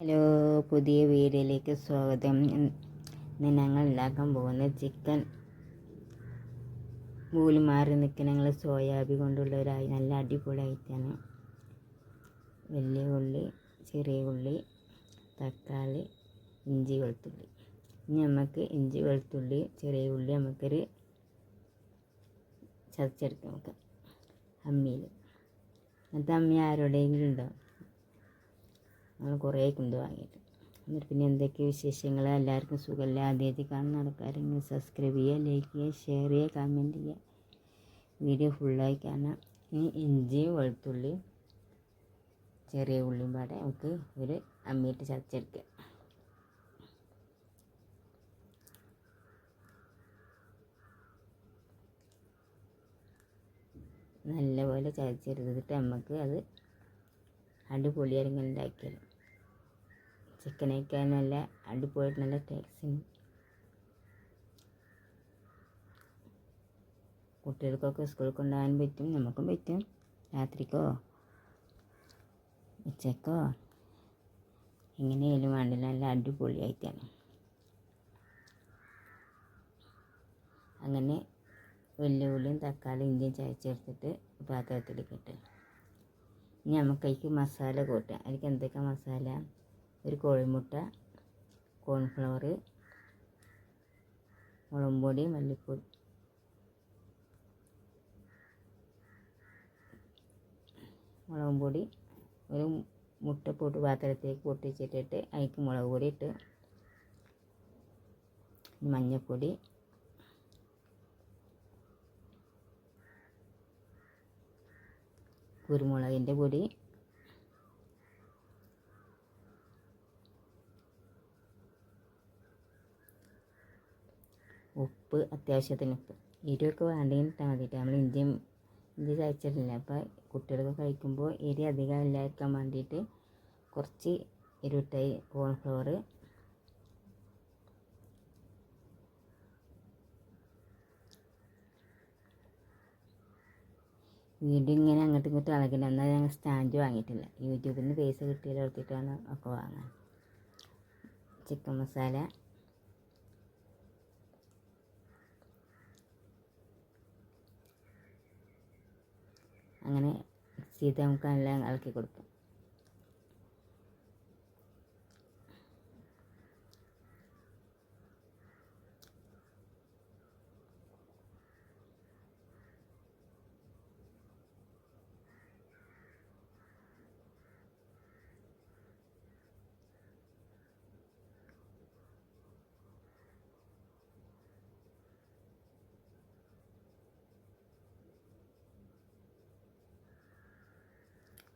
Hello പുതിയ വീഡിയോയിലേക്ക് സ്വാഗതം. ഇന്ന് ഞങ്ങൾ ഉണ്ടാക്കാൻ പോകുന്ന ചിക്കൻ മൂലി മാറി നിൽക്കുന്ന ഞങ്ങൾ സോയാബി കൊണ്ടുള്ള ഒരു നല്ല അടിപൊളി ഐറ്റാണ് വലിയ ഉള്ളി ചെറിയ ഉള്ളി തക്കാളി ഇഞ്ചി വെളുത്തുള്ളി. ഇനി നമുക്ക് ഇഞ്ചി വെളുത്തുള്ളി ചെറിയ ഉള്ളി നമുക്കൊരു ചതച്ചെടുക്കാം നമുക്ക് അമ്മിയിൽ എന്നിട്ട് അമ്മി ആരോടെങ്കിലും ഉണ്ടോ? നമ്മൾ കുറേ കൊണ്ട് വാങ്ങിയിട്ട്. എന്നിട്ട് പിന്നെ എന്തൊക്കെയോ വിശേഷങ്ങൾ എല്ലാവർക്കും സുഖമല്ല? ആദ്യമായിട്ട് കാണുന്ന ആൾക്കാരെങ്കിൽ സബ്സ്ക്രൈബ് ചെയ്യുക ലൈക്ക് ചെയ്യുക ഷെയർ ചെയ്യുക കമന്റ് ചെയ്യുക. വീഡിയോ ഫുള്ളായി കാണാം ഇനി ഇഞ്ചി വെളുത്തുള്ളി ചെറിയ ഉള്ളിയും പാടെ നമുക്ക് ഒരു അമ്മിയിട്ട് ചതച്ചെടുക്കുക. നല്ലപോലെ ചതച്ചെടുത്തിട്ട് നമുക്ക് അത് അടിപൊളിയായിരിക്കും ചിക്കൻ ചിക്കനൊക്കെ നല്ല അടിപൊളിയായിട്ട് നല്ല ടേസ്റ്റ് കുട്ടികൾക്കൊക്കെ സ്കൂളിൽ കൊണ്ടുപോകാൻ പറ്റും നമുക്കും പറ്റും. രാത്രിക്കോ? ഉച്ചക്കോ? എങ്ങനെയായാലും വേണ്ട നല്ല അടിപൊളിയായിട്ടാണ് അങ്ങനെ വെല്ലുവിളിയും തക്കാളിയും ഇഞ്ചിയും ചതച്ചെടുത്തിട്ട് പാത്രത്തിലേക്ക് ഇട്ട്. ഇനി നമുക്ക് അതിലേക്ക് മസാല കൂട്ടാം. അതിലേക്ക് എന്തൊക്കെ മസാല ഒരു കോഴിമുട്ട കോൺഫ്ലവർ മുളകും പൊടി മല്ലിപ്പൊടി. മുളകും പൊടി ഒരു മുട്ട പൊട്ട് പാത്രത്തേക്ക് പൊട്ടിച്ചിട്ടിട്ട് അതിക്ക് മുളക് പൊടി ഇട്ട് മഞ്ഞൾപ്പൊടി കുരുമുളകിന്റെ പൊടി. ഉപ്പ് അത്യാവശ്യത്തിന് ഉപ്പ്. എരിവൊക്കെ വേണ്ടെങ്കിൽ ഇട്ടാൽ മതിയിട്ട് നമ്മൾ ഇഞ്ചിയും ഇഞ്ചി കഴിച്ചിട്ടില്ല അപ്പോൾ കുട്ടികൾക്ക് കഴിക്കുമ്പോൾ എരി അധികം ഇല്ലാതിരിക്കാൻ വേണ്ടിയിട്ട് കുറച്ച് എരിവിട്ടായി കോൺഫ്ലവർ വീണ്ടും ഇങ്ങനെ അങ്ങോട്ടും ഇങ്ങോട്ടും ഇളകില്ല. എന്നാൽ ഞങ്ങൾ സ്റ്റാൻഡ് വാങ്ങിയിട്ടില്ല. യൂട്യൂബിൽ നിന്ന് പൈസ കിട്ടിയത് എടുത്തിട്ടാണ് ഒക്കെ വാങ്ങാൻ. ചിക്കൻ മസാല അങ്ങനെ മിക്സ് ചെയ്ത് നമുക്ക് നല്ല ഇളക്കി കൊടുക്കാം.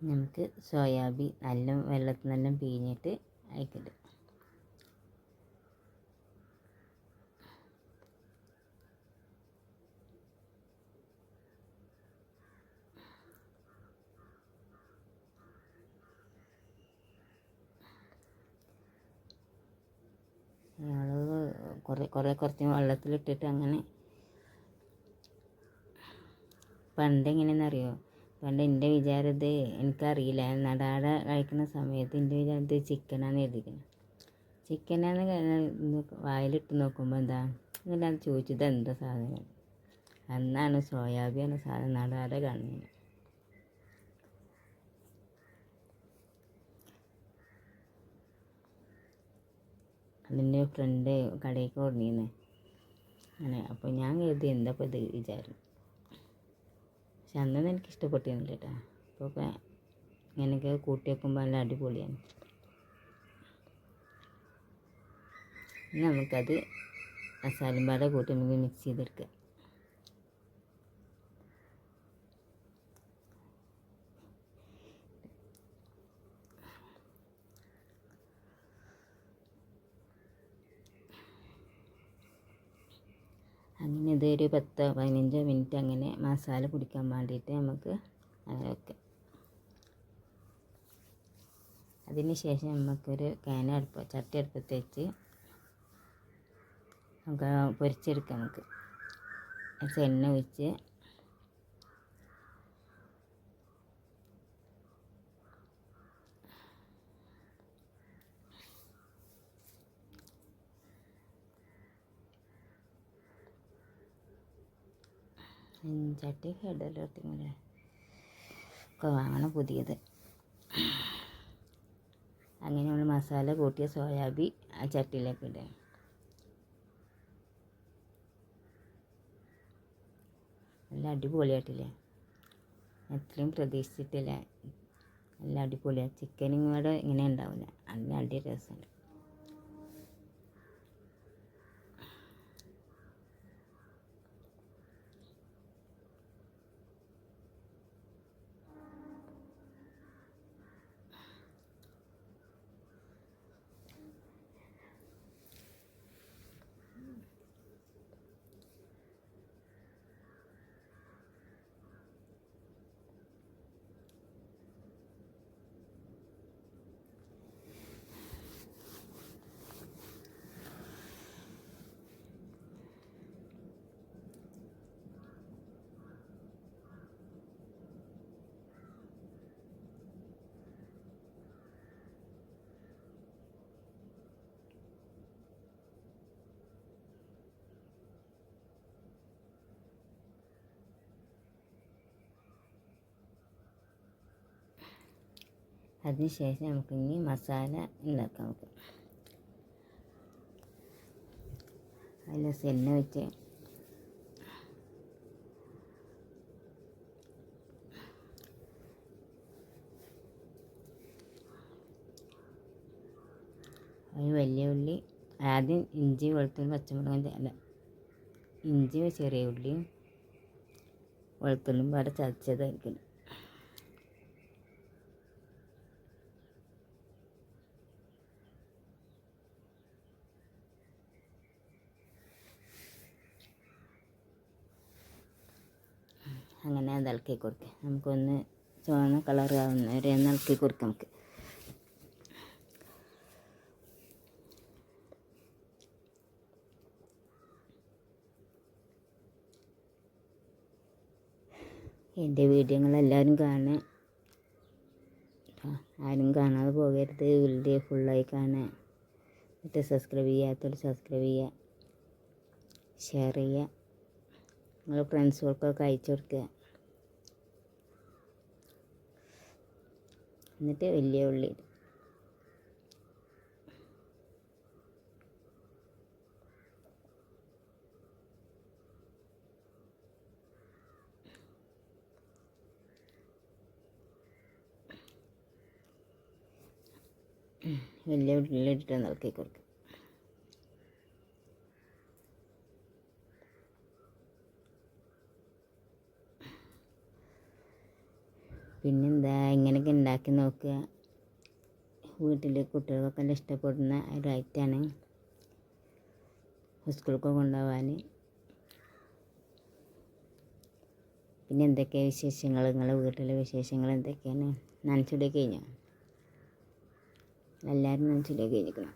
നമുക്ക് സോയാബീൻ നല്ല വെള്ളത്തിൽ നല്ല പിഴിഞ്ഞിട്ട് അയക്കിടും ഞങ്ങൾ കുറേ കുറേ കുറച്ച് വെള്ളത്തിലിട്ടിട്ട് അങ്ങനെ പണ്ട് എങ്ങനെയാണെന്നറിയോ പണ്ട് എന്റെ വിചാരം ഇത് എനിക്കറിയില്ല. നടാട കഴിക്കുന്ന സമയത്ത് എന്റെ വിചാരം ഇത് ചിക്കനാന്ന് എഴുതിക്കുന്നത് ചിക്കനാന്ന് വായിലിട്ട് നോക്കുമ്പോൾ എന്താ? എന്നിട്ട് അത് ചോദിച്ചത് എന്താ സാധനം? അന്നാണ് സോയാബീൻ സാധനം നടാടെ കാണുന്നത്. അതിന്റെ ഫ്രണ്ട് കടയിലേക്ക് ഓടിയിരുന്നേ അങ്ങനെ അപ്പോൾ ഞാൻ കരുതി എന്താ ഇപ്പോൾ ഇത് വിചാരം. പക്ഷെ അന്നൊന്നും എനിക്ക് ഇഷ്ടപ്പെട്ടിരുന്നില്ല കേട്ടോ. ഒക്കെ ഇങ്ങനെയൊക്കെ കൂട്ടി വെക്കുമ്പോൾ നല്ല അടിപൊളിയാണ്. നമുക്കത് മസാലയും പാടെ കൂട്ടി നമുക്ക് മിക്സ് ചെയ്തെടുക്കുക ഇതൊരു പത്തോ പതിനഞ്ചോ മിനിറ്റ് അങ്ങനെ മസാല പിടിക്കാൻ വേണ്ടിയിട്ട് നമുക്ക് അങ്ങനെ വെക്കാം. അതിന് ശേഷം നമുക്കൊരു കാന അടുപ്പ് ചട്ടി അടുപ്പത്ത് വെച്ച് നമുക്ക് പൊരിച്ചെടുക്കാം നമുക്ക്. എണ്ണ ഒഴിച്ച് ചട്ടി ഹെഡെല്ലാം ഒക്കെ വാങ്ങണം പുതിയത്. അങ്ങനെ നമ്മൾ മസാല കൂട്ടിയ സോയാബി ആ ചട്ടിയിലേക്ക് ഇടുക. നല്ല അടിപൊളിയായിട്ടില്ലേ? എത്രയും പ്രതീക്ഷിച്ചിട്ടില്ല. നല്ല അടിപൊളിയാണ് ചിക്കനും കൂടെ ഇങ്ങനെ ഉണ്ടാവില്ല. നല്ല അടി രസമുണ്ട്. അതിന് ശേഷം നമുക്ക് ഇനി മസാല ഉണ്ടാക്കാം നമുക്ക്. അതിൽ സെന്ന വെച്ച് ഒരു വലിയ ഉള്ളി ആദ്യം ഇഞ്ചി വെളുത്തുള്ളി പച്ചമുളകിന്റെ അല്ല ഇഞ്ചി ചെറിയ ഉള്ളിയും വെളുത്തുള്ളിയും പാടെ ചതച്ചതായിരിക്കും അങ്ങനെ അത് ഇളക്കി കൊടുക്കുക നമുക്കൊന്ന് ചുവന്ന കളർ ആവുന്ന വരെ ഒന്ന് ഇളക്കി കൊടുക്കാം നമുക്ക്. എന്റെ വീഡിയോകളെല്ലാവരും കാണുക. ആരും കാണാതെ പോകരുത്. വീഡിയോ ഫുള്ളായി കാണുക. എന്നിട്ട് സബ്സ്ക്രൈബ് ചെയ്യാത്തവർ സബ്സ്ക്രൈബ് ചെയ്യുക. ഷെയർ ചെയ്യുക. നിങ്ങൾ ഫ്രണ്ട്സുകൾക്കൊക്കെ അയച്ചു കൊടുക്കുക. എന്നിട്ട് വലിയ ഉള്ളി വലിയ ഉള്ളി ഇട്ടിട്ട് ഇളക്കി പിന്നെന്താ ഇങ്ങനെയൊക്കെ ഉണ്ടാക്കി നോക്കുക. വീട്ടിൽ കുട്ടികൾക്കൊക്കെ നല്ല ഇഷ്ടപ്പെടുന്ന ഒരു ഐറ്റമാണ് സ്കൂൾക്ക് കൊണ്ടുപോകാൻ. പിന്നെ എന്തൊക്കെയാണ് വിശേഷങ്ങൾ? നിങ്ങളുടെ വീട്ടിലെ വിശേഷങ്ങൾ എന്തൊക്കെയാണ്? നനച്ചുടി കഴിഞ്ഞോ? എല്ലാവരും നനച്ചുടി കഴിഞ്ഞിരിക്കണം?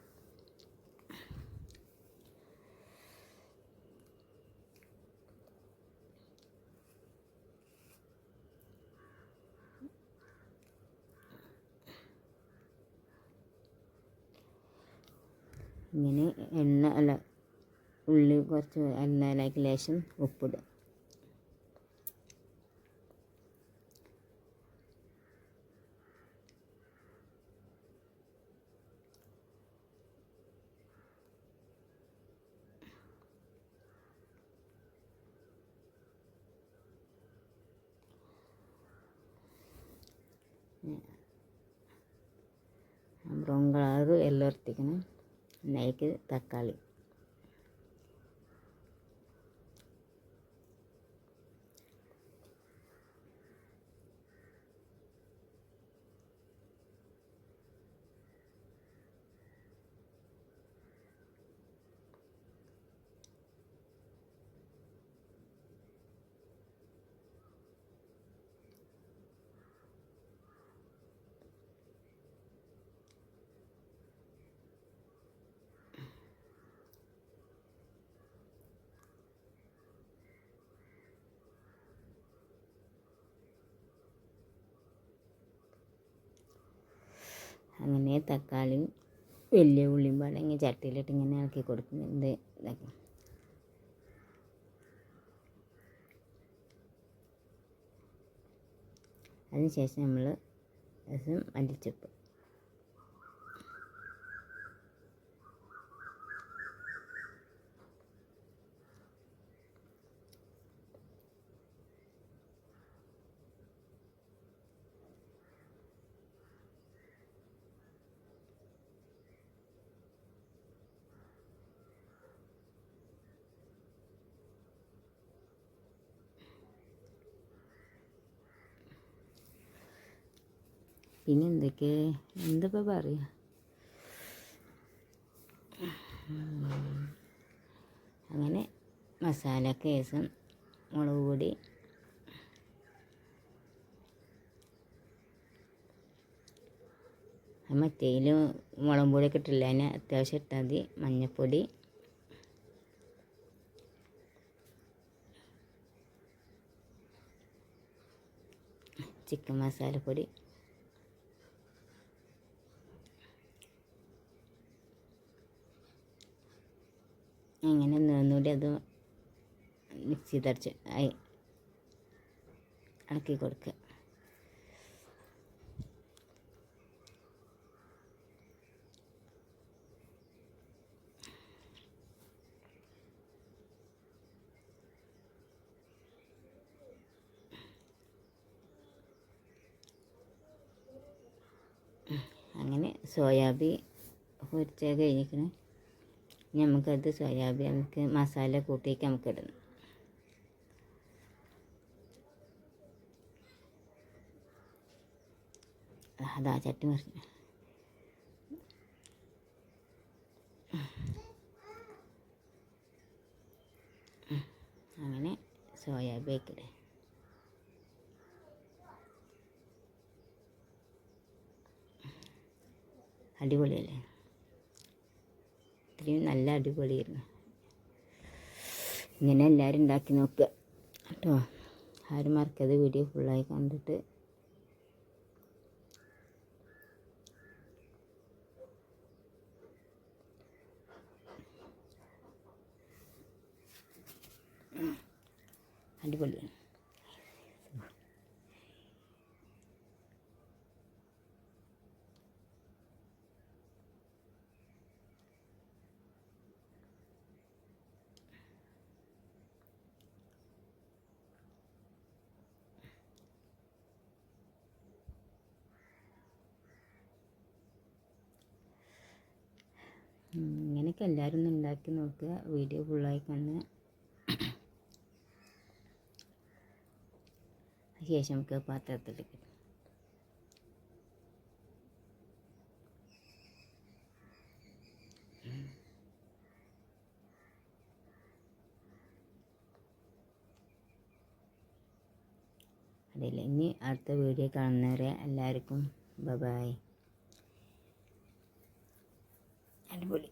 ഇങ്ങനെ എണ്ണ അല്ല ഉള്ളി കുറച്ച് എണ്ണയിലേക്ക് ലേശം ഉപ്പിടുക. ബ്രൗൺ കളർ എല്ലാം ഇറത്തിക്കണം അതിലേക്ക് തക്കാളി അങ്ങനെ തക്കാളി വലിയ ഉള്ളിയും പാടെ ഇങ്ങനെ ചട്ടിയിലിട്ട് ഇങ്ങനെ ഇളക്കി കൊടുക്കുന്നുണ്ട്. ഇതൊക്കെ. അതിനുശേഷം നമ്മൾ രസം മല്ലിച്ചപ്പ് പിന്നെ എന്തൊക്കെ? എന്തിപ്പോൾ പറയുക അങ്ങനെ മസാല കേസും മുളക് പൊടി. മുളക് പൊടിയൊക്കെ ഇട്ടില്ല അതിന് അത്യാവശ്യം ഇട്ടാൽ മതി. മഞ്ഞൾപ്പൊടി ചിക്കൻ മസാലപ്പൊടി. അങ്ങനെ ഒന്നുകൂടി അത് മിക്സ് ആയി. ഇളക്കി കൊടുക്കുക അങ്ങനെ സോയാബി പൊരിച്ച കഴിഞ്ഞിരിക്കണേ. നമുക്കത് സോയാബീൻ നമുക്ക് മസാല കൂട്ടിയേക്ക് നമുക്ക് ഇടണം. അതാ ചട്ടി മറിഞ്ഞു അങ്ങനെ സോയാബീൻ ഇടേ. അടിപൊളിയല്ലേ? ഇത്രയും നല്ല അടിപൊളിയായിരുന്നു. ഇങ്ങനെ എല്ലാവരും ഉണ്ടാക്കി നോക്കുക. കേട്ടോ. ആരും മറക്കാതെ വീഡിയോ ഫുള്ളായി കണ്ടിട്ട്. അടിപൊളിയാണ്. ഇങ്ങനെയൊക്കെ എല്ലാവരും ഒന്ന് ഉണ്ടാക്കി നോക്കുക. വീഡിയോ ഫുള്ളായി കണ്ണ്. ശേഷം നമുക്ക് പാത്രത്തിലേക്ക്. അതില്ല ഇനി അടുത്ത വീഡിയോ കാണുന്നവരെ എല്ലാവർക്കും ബ അടിപൊളി.